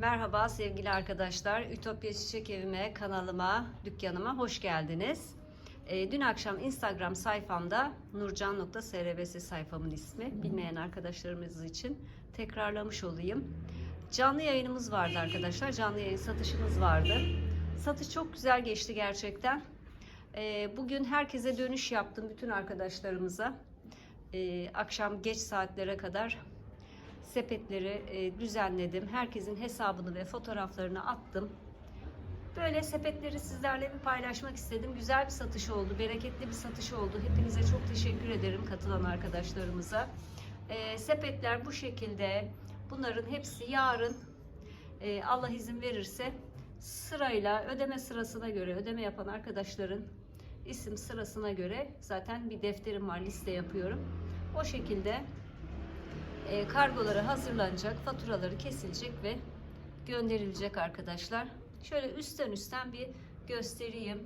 Merhaba sevgili arkadaşlar. Ütopya Çiçek Evime, kanalıma, dükkanıma hoş geldiniz. Ee, dün akşam Instagram sayfamda nurcan.srbs sayfamın ismi. Bilmeyen arkadaşlarımız için tekrarlamış olayım. Canlı yayınımız vardı arkadaşlar. Canlı yayın satışımız vardı. Satış çok güzel geçti gerçekten. Ee, bugün herkese dönüş yaptım bütün arkadaşlarımıza. Ee, akşam geç saatlere kadar sepetleri e, düzenledim. Herkesin hesabını ve fotoğraflarını attım. Böyle sepetleri sizlerle bir paylaşmak istedim. Güzel bir satış oldu, bereketli bir satış oldu. Hepinize çok teşekkür ederim katılan arkadaşlarımıza. E, sepetler bu şekilde. Bunların hepsi yarın e, Allah izin verirse sırayla ödeme sırasına göre ödeme yapan arkadaşların isim sırasına göre zaten bir defterim var liste yapıyorum. O şekilde e, kargoları hazırlanacak, faturaları kesilecek ve gönderilecek arkadaşlar. Şöyle üstten üstten bir göstereyim.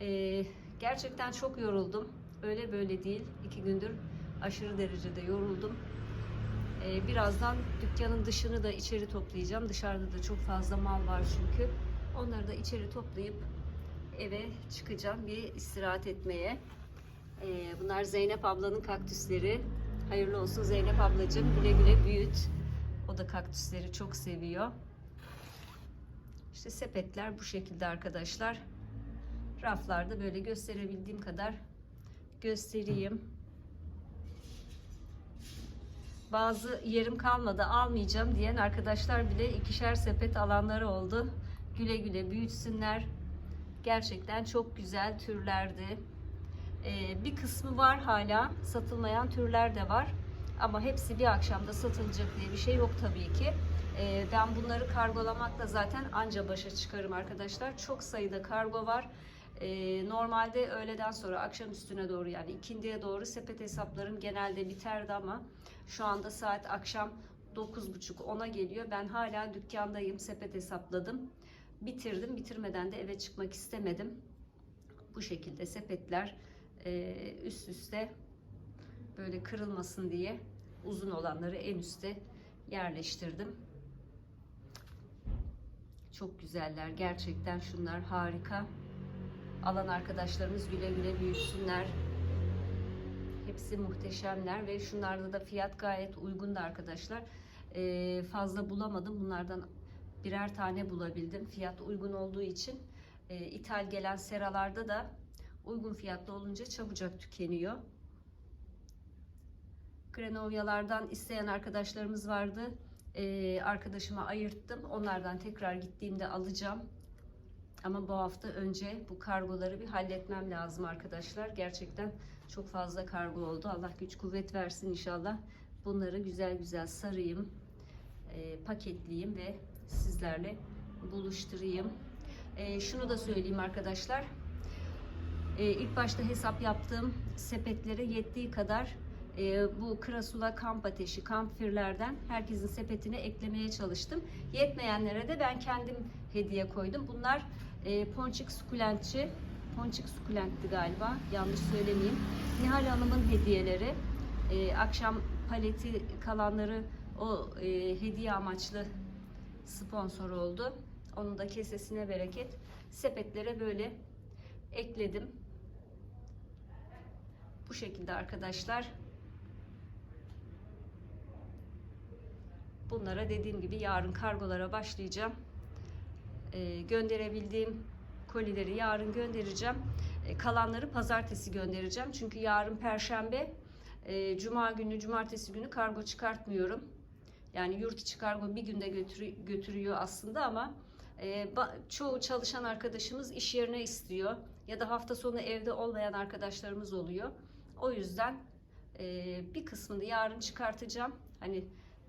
E, gerçekten çok yoruldum. Öyle böyle değil. İki gündür aşırı derecede yoruldum. E, birazdan dükkanın dışını da içeri toplayacağım. Dışarıda da çok fazla mal var çünkü. Onları da içeri toplayıp eve çıkacağım bir istirahat etmeye. Bunlar Zeynep ablanın kaktüsleri. Hayırlı olsun Zeynep ablacığım. Güle güle büyüt. O da kaktüsleri çok seviyor. İşte sepetler bu şekilde arkadaşlar. Raflarda böyle gösterebildiğim kadar göstereyim. Bazı yerim kalmadı almayacağım diyen arkadaşlar bile ikişer sepet alanları oldu. Güle güle büyütsünler. Gerçekten çok güzel türlerdi. Ee, bir kısmı var hala satılmayan türler de var. Ama hepsi bir akşamda satılacak diye bir şey yok tabii ki. Ee, ben bunları kargolamakla zaten anca başa çıkarım arkadaşlar. Çok sayıda kargo var. Ee, normalde öğleden sonra akşam üstüne doğru yani ikindiye doğru sepet hesaplarım genelde biterdi ama şu anda saat akşam 9.30-10'a geliyor. Ben hala dükkandayım sepet hesapladım. Bitirdim. Bitirmeden de eve çıkmak istemedim. Bu şekilde sepetler üst üste böyle kırılmasın diye uzun olanları en üste yerleştirdim. Çok güzeller. Gerçekten şunlar harika. Alan arkadaşlarımız güle güle büyütsünler. Hepsi muhteşemler ve şunlarda da fiyat gayet uygun da arkadaşlar. Ee, fazla bulamadım. Bunlardan birer tane bulabildim. Fiyat uygun olduğu için e, ithal gelen seralarda da uygun fiyatlı olunca çabucak tükeniyor. Grenovyalardan isteyen arkadaşlarımız vardı. Ee, arkadaşıma ayırttım. Onlardan tekrar gittiğimde alacağım. Ama bu hafta önce bu kargoları bir halletmem lazım arkadaşlar. Gerçekten çok fazla kargo oldu. Allah güç kuvvet versin inşallah. Bunları güzel güzel sarayım, e, paketleyeyim ve sizlerle buluşturayım. E, şunu da söyleyeyim arkadaşlar. E, ilk başta hesap yaptığım sepetlere yettiği kadar e, bu Krasula kamp ateşi, kamp firlerden herkesin sepetine eklemeye çalıştım. Yetmeyenlere de ben kendim hediye koydum. Bunlar e, ponçik sukulentçi, ponçik sukulentti galiba yanlış söylemeyeyim. Nihal Hanım'ın hediyeleri. E, akşam paleti kalanları o e, hediye amaçlı sponsor oldu. Onun da kesesine bereket. Sepetlere böyle ekledim. Bu şekilde arkadaşlar. Bunlara dediğim gibi yarın kargolara başlayacağım. Ee, gönderebildiğim kolileri yarın göndereceğim. Ee, kalanları pazartesi göndereceğim. Çünkü yarın perşembe, e, cuma günü, cumartesi günü kargo çıkartmıyorum. Yani yurt içi kargo bir günde götürü- götürüyor aslında ama e, çoğu çalışan arkadaşımız iş yerine istiyor. Ya da hafta sonu evde olmayan arkadaşlarımız oluyor. O yüzden e, bir kısmını yarın çıkartacağım. Hani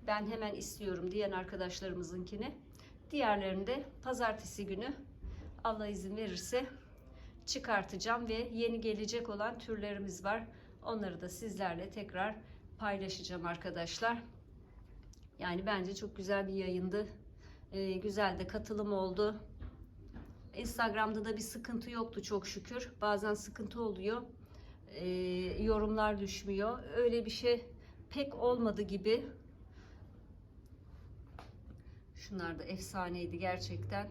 ben hemen istiyorum diyen arkadaşlarımızınkini. Diğerlerini de pazartesi günü Allah izin verirse çıkartacağım ve yeni gelecek olan türlerimiz var. Onları da sizlerle tekrar paylaşacağım arkadaşlar. Yani bence çok güzel bir yayındı. Ee, güzel de katılım oldu. Instagram'da da bir sıkıntı yoktu çok şükür. Bazen sıkıntı oluyor. Ee, yorumlar düşmüyor. Öyle bir şey pek olmadı gibi. Şunlar da efsaneydi gerçekten.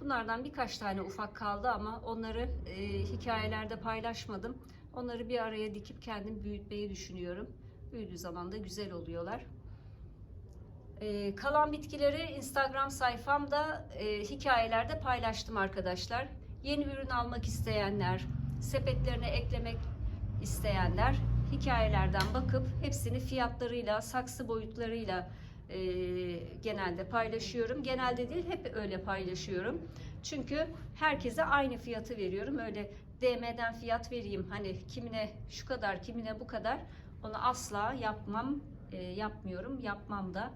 Bunlardan birkaç tane ufak kaldı ama onları e, hikayelerde paylaşmadım. Onları bir araya dikip kendim büyütmeyi düşünüyorum. Büyüdüğü zaman da güzel oluyorlar. E, kalan bitkileri Instagram sayfamda e, hikayelerde paylaştım arkadaşlar. Yeni ürün almak isteyenler, sepetlerine eklemek isteyenler hikayelerden bakıp hepsini fiyatlarıyla, saksı boyutlarıyla e, genelde paylaşıyorum. Genelde değil hep öyle paylaşıyorum. Çünkü herkese aynı fiyatı veriyorum. Öyle DM'den fiyat vereyim hani kimine şu kadar kimine bu kadar onu asla yapmam e, yapmıyorum yapmam da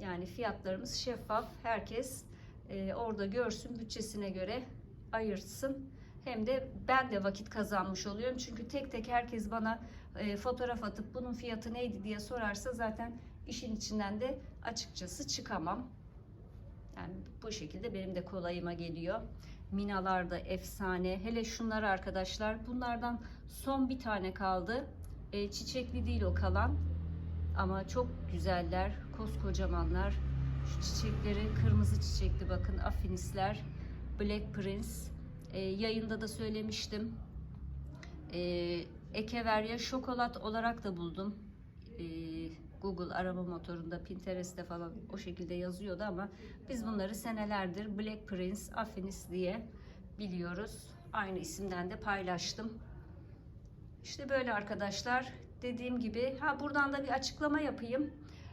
yani fiyatlarımız şeffaf herkes e, orada görsün bütçesine göre ayırsın hem de ben de vakit kazanmış oluyorum çünkü tek tek herkes bana e, fotoğraf atıp bunun fiyatı neydi diye sorarsa zaten işin içinden de açıkçası çıkamam. Yani bu şekilde benim de kolayıma geliyor. Minalar da efsane. Hele şunlar arkadaşlar. Bunlardan son bir tane kaldı. E, çiçekli değil o kalan. Ama çok güzeller. Koskocamanlar. Şu çiçekleri kırmızı çiçekli bakın. Afinisler. Black Prince. E, yayında da söylemiştim. E, Ekeverya şokolat olarak da buldum. E, Google arama motorunda, Pinterest'te falan o şekilde yazıyordu ama biz bunları senelerdir Black Prince, Affinis diye biliyoruz. Aynı isimden de paylaştım. İşte böyle arkadaşlar. Dediğim gibi ha buradan da bir açıklama yapayım.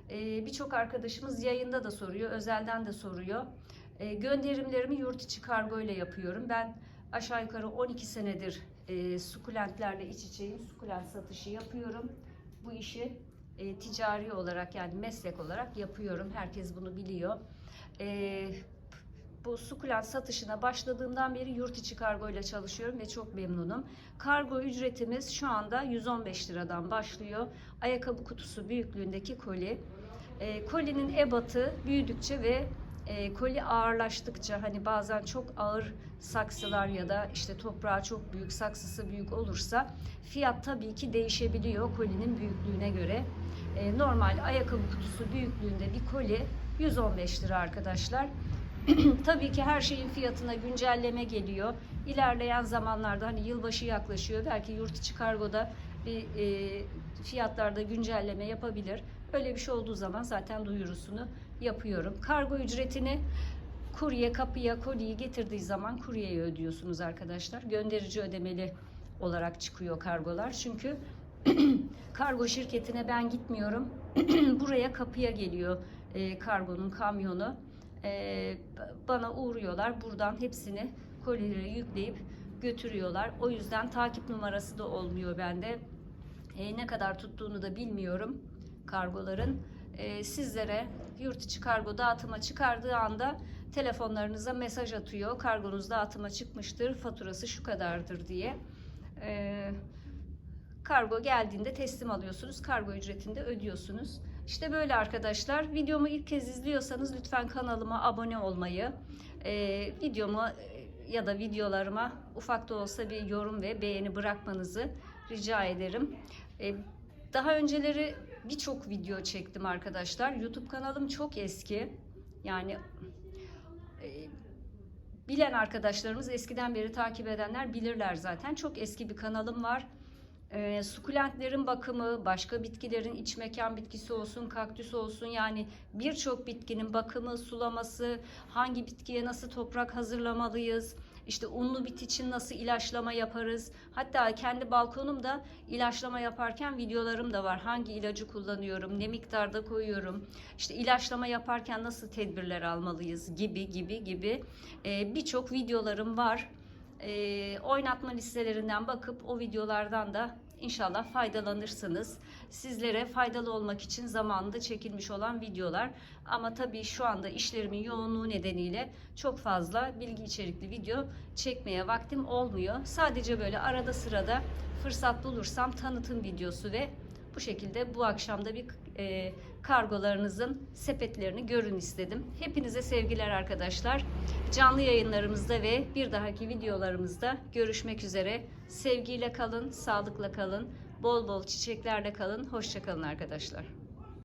Ee, Birçok arkadaşımız yayında da soruyor, özelden de soruyor. Ee, gönderimlerimi yurt içi kargo ile yapıyorum. Ben aşağı yukarı 12 senedir e, sukulentlerle iç içeyim. Sukulent satışı yapıyorum. Bu işi e, ticari olarak yani meslek olarak yapıyorum. Herkes bunu biliyor. E, bu sukulent satışına başladığımdan beri yurt içi kargo ile çalışıyorum ve çok memnunum. Kargo ücretimiz şu anda 115 liradan başlıyor. Ayakkabı kutusu büyüklüğündeki koli. E, kolinin ebatı büyüdükçe ve e, koli ağırlaştıkça hani bazen çok ağır saksılar ya da işte toprağı çok büyük saksısı büyük olursa fiyat tabii ki değişebiliyor kolinin büyüklüğüne göre. E, normal ayakkabı kutusu büyüklüğünde bir koli 115 lira arkadaşlar. tabii ki her şeyin fiyatına güncelleme geliyor. İlerleyen zamanlarda hani yılbaşı yaklaşıyor. Belki yurt içi kargoda bir e, fiyatlarda güncelleme yapabilir. Öyle bir şey olduğu zaman zaten duyurusunu yapıyorum. Kargo ücretini kurye kapıya koliyi getirdiği zaman kuryeye ödüyorsunuz arkadaşlar. Gönderici ödemeli olarak çıkıyor kargolar. Çünkü kargo şirketine ben gitmiyorum. Buraya kapıya geliyor e, kargonun kamyonu. E, bana uğruyorlar. Buradan hepsini kolileri yükleyip götürüyorlar. O yüzden takip numarası da olmuyor bende. E, ne kadar tuttuğunu da bilmiyorum kargoların. E, sizlere yurt içi kargo dağıtıma çıkardığı anda telefonlarınıza mesaj atıyor. Kargonuz dağıtıma çıkmıştır, faturası şu kadardır diye. E, kargo geldiğinde teslim alıyorsunuz. Kargo ücretini de ödüyorsunuz. İşte böyle arkadaşlar. Videomu ilk kez izliyorsanız lütfen kanalıma abone olmayı, e, videomu ya da videolarıma ufak da olsa bir yorum ve beğeni bırakmanızı rica ederim. E, daha önceleri birçok video çektim arkadaşlar. YouTube kanalım çok eski. Yani e, bilen arkadaşlarımız eskiden beri takip edenler bilirler zaten. Çok eski bir kanalım var. E, sukulentlerin bakımı, başka bitkilerin iç mekan bitkisi olsun, kaktüs olsun yani birçok bitkinin bakımı, sulaması, hangi bitkiye nasıl toprak hazırlamalıyız, işte unlu bit için nasıl ilaçlama yaparız. Hatta kendi balkonumda ilaçlama yaparken videolarım da var. Hangi ilacı kullanıyorum, ne miktarda koyuyorum, işte ilaçlama yaparken nasıl tedbirler almalıyız gibi gibi gibi e, birçok videolarım var e, oynatma listelerinden bakıp o videolardan da inşallah faydalanırsınız. Sizlere faydalı olmak için zamanında çekilmiş olan videolar. Ama tabii şu anda işlerimin yoğunluğu nedeniyle çok fazla bilgi içerikli video çekmeye vaktim olmuyor. Sadece böyle arada sırada fırsat bulursam tanıtım videosu ve bu şekilde bu akşamda bir e, kargolarınızın sepetlerini görün istedim. Hepinize sevgiler arkadaşlar. Canlı yayınlarımızda ve bir dahaki videolarımızda görüşmek üzere. Sevgiyle kalın, sağlıkla kalın, bol bol çiçeklerle kalın. Hoşçakalın arkadaşlar.